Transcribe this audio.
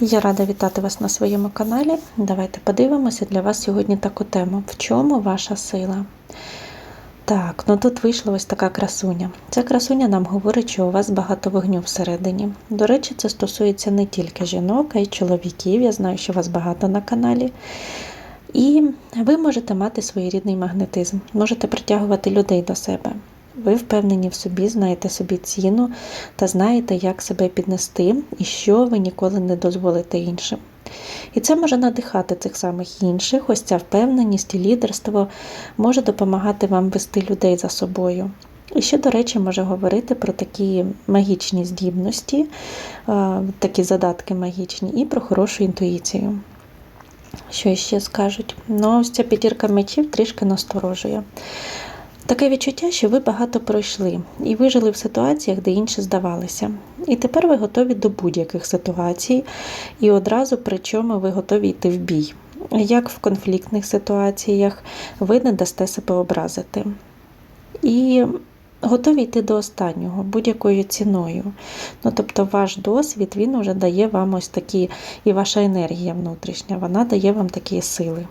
Я рада вітати вас на своєму каналі. Давайте подивимося для вас сьогодні таку тему. В чому ваша сила? Так, ну тут вийшла ось така красуня. Ця красуня нам говорить, що у вас багато вогню всередині. До речі, це стосується не тільки жінок, а й чоловіків. Я знаю, що вас багато на каналі. І ви можете мати своєрідний магнетизм, можете притягувати людей до себе. Ви впевнені в собі, знаєте собі ціну та знаєте, як себе піднести і що ви ніколи не дозволите іншим. І це може надихати цих самих інших. Ось ця впевненість і лідерство може допомагати вам вести людей за собою. І ще, до речі, може говорити про такі магічні здібності, такі задатки магічні, і про хорошу інтуїцію. Що ще скажуть? Ну, ось ця п'ятірка мечів трішки насторожує. Таке відчуття, що ви багато пройшли і вижили в ситуаціях, де інші здавалися. І тепер ви готові до будь-яких ситуацій, і одразу, причому ви готові йти в бій. Як в конфліктних ситуаціях, ви не дасте себе образити. І готові йти до останнього будь-якою ціною. Ну, тобто, ваш досвід він вже дає вам ось такі, і ваша енергія внутрішня, вона дає вам такі сили.